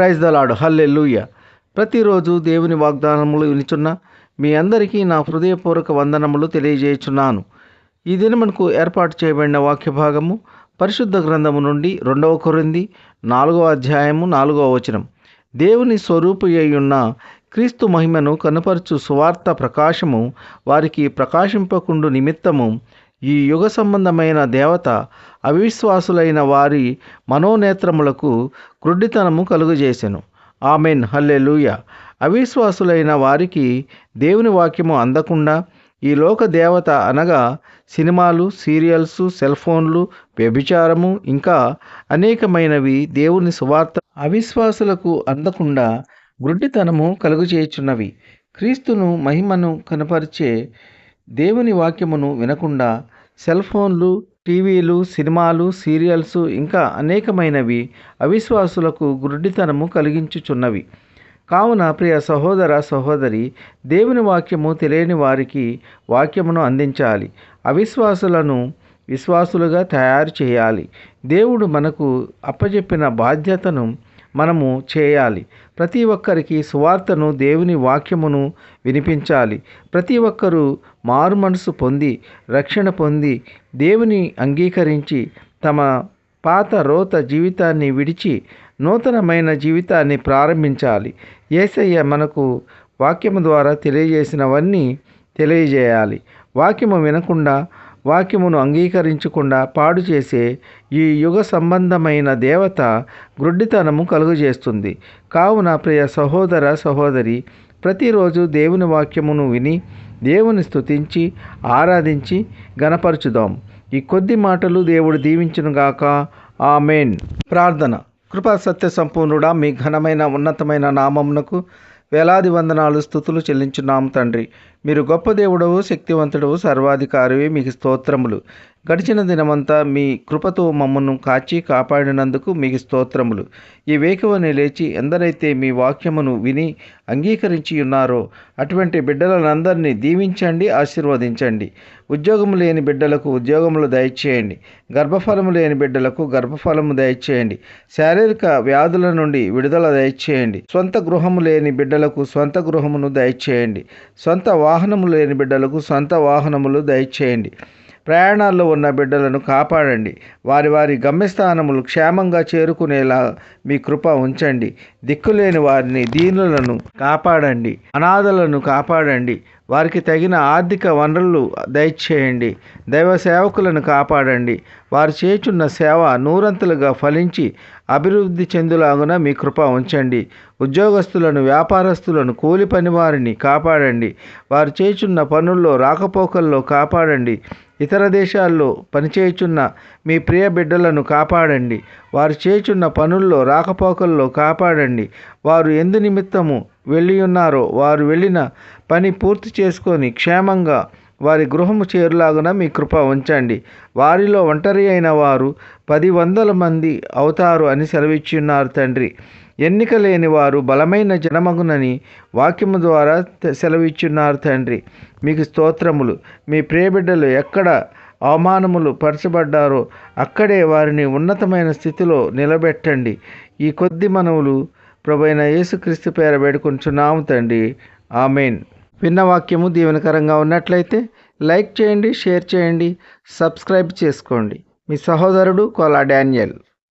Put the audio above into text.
Praise దలాడు హల్లెల్లుయ్య ప్రతిరోజు దేవుని వాగ్దానములు వినిచున్న మీ అందరికీ నా హృదయపూర్వక వందనములు తెలియజేయుచున్నాను. ఈ దినమునకు ఏర్పాటు చేయబడిన వాక్య భాగము పరిశుద్ధ గ్రంథము నుండి రెండవ కొరింది నాలుగవ అధ్యాయము నాలుగవ వచనం. దేవుని స్వరూపు అయ్యున్న క్రీస్తు మహిమను కనపరచు సువార్త ప్రకాశము వారికి ప్రకాశింపకుండు నిమిత్తము ఈ యుగ సంబంధమైన దేవత అవిశ్వాసులైన వారి మనోనేత్రములకు క్రుడ్డితనము కలుగజేసెను. ఆమెన్. హల్లెలూయ. అవిశ్వాసులైన వారికి దేవుని వాక్యము అందకుండా ఈ లోక దేవత అనగా సినిమాలు సీరియల్స్ సెల్ ఫోన్లు వ్యభిచారము ఇంకా అనేకమైనవి దేవుని సువార్త. అవిశ్వాసులకు అందకుండా గుడ్డితనము కలుగజేయుచున్నవి. క్రీస్తును మహిమను కనపరిచే దేవుని వాక్యమును వినకుండా సెల్ ఫోన్లు టీవీలు సినిమాలు సీరియల్స్ ఇంకా అనేకమైనవి అవిశ్వాసులకు గుడ్డితనము కలిగించుచున్నవి. కావున ప్రియ సహోదర సహోదరి దేవుని వాక్యము తెలియని వారికి వాక్యమును అందించాలి. అవిశ్వాసులను విశ్వాసులుగా తయారు చేయాలి. దేవుడు మనకు అప్పజెప్పిన బాధ్యతను మనము చేయాలి. ప్రతి ఒక్కరికి సువార్తను దేవుని వాక్యమును వినిపించాలి. ప్రతి ఒక్కరూ మారు మనసు పొంది రక్షణ పొంది దేవుని అంగీకరించి తమ పాత రోత జీవితాన్ని విడిచి నూతనమైన జీవితాన్ని ప్రారంభించాలి. ఏసయ్య మనకు వాక్యము ద్వారా తెలియజేసినవన్నీ తెలియజేయాలి. వాక్యము వినకుండా వాక్యమును అంగీకరించకుండా పాడు చేసే ఈ యుగ సంబంధమైన దేవత గ్రుడ్డితనము కలుగజేస్తుంది. కావున ప్రియ సహోదర సహోదరి ప్రతిరోజు దేవుని వాక్యమును విని దేవుని స్తుతించి ఆరాధించి గనపరచుదాం ఈ కొద్ది మాటలు దేవుడు దీవించునుగాక ఆమెన్. ప్రార్థన. కృపా సత్య సంపూర్ణుడా మీ ఘనమైన ఉన్నతమైన నామమునకు వేలాది వందనాలు స్థుతులు చెల్లించున్నాము తండ్రి. మీరు గొప్ప దేవుడవు శక్తివంతుడవు సర్వాధికారివి మీకు స్తోత్రములు. గడిచిన దినమంతా మీ కృపతో మమ్మను కాచి కాపాడినందుకు మీకు స్తోత్రములు. ఈ వేకువని లేచి ఎందరైతే మీ వాక్యమును విని అంగీకరించి ఉన్నారో అటువంటి బిడ్డలనందరినీ దీవించండి ఆశీర్వదించండి. ఉద్యోగం లేని బిడ్డలకు ఉద్యోగములు దయచేయండి. గర్భఫలము లేని బిడ్డలకు గర్భఫలము దయచేయండి. శారీరక వ్యాధుల నుండి విడుదల దయచేయండి. సొంత గృహము లేని బిడ్డలకు సొంత గృహమును దయచేయండి. సొంత వాహనము లేని బిడ్డలకు సొంత వాహనములు దయచేయండి. ప్రయాణాల్లో ఉన్న బిడ్డలను కాపాడండి. వారి వారి గమ్యస్థానములు క్షేమంగా చేరుకునేలా మీ కృప ఉంచండి. దిక్కులేని వారిని దీనులను కాపాడండి. అనాథలను కాపాడండి. వారికి తగిన ఆర్థిక వనరులు దయచేయండి. దైవ సేవకులను కాపాడండి. వారు చేచున్న సేవ నూరంతలుగా ఫలించి అభివృద్ధి చెందులాగున మీ కృప ఉంచండి. ఉద్యోగస్తులను వ్యాపారస్తులను కూలి పని వారిని కాపాడండి. వారు చేచున్న పనుల్లో రాకపోకల్లో కాపాడండి. ఇతర దేశాల్లో పనిచేయుచున్న మీ ప్రియ బిడ్డలను కాపాడండి. వారు చేయుచున్న పనుల్లో రాకపోకల్లో కాపాడండి. వారు ఎందు నిమిత్తము వెళ్ళి ఉన్నారో వారు వెళ్ళిన పని పూర్తి చేసుకొని క్షేమంగా వారి గృహము చేరులాగున మీ కృప ఉంచండి. వారిలో ఒంటరి అయిన వారు పది వందల మంది అవుతారు అని సెలవిచ్చున్నారు తండ్రి. ఎన్నిక లేని వారు బలమైన జనమగునని వాక్యము ద్వారా సెలవిచ్చున్నారు తండ్రి. మీకు స్తోత్రములు. మీ ప్రియబిడ్డలు ఎక్కడ అవమానములు పరచబడ్డారో అక్కడే వారిని ఉన్నతమైన స్థితిలో నిలబెట్టండి. ఈ కొద్ది మనవులు ప్రభైన యేసుక్రీస్తు పేర వేడుకుంటున్నాము తండ్రి. ఆమెన్. విన్న వాక్యము దీవెనకరంగా ఉన్నట్లయితే లైక్ చేయండి షేర్ చేయండి సబ్స్క్రైబ్ చేసుకోండి. మీ సహోదరుడు కోలా డానియల్.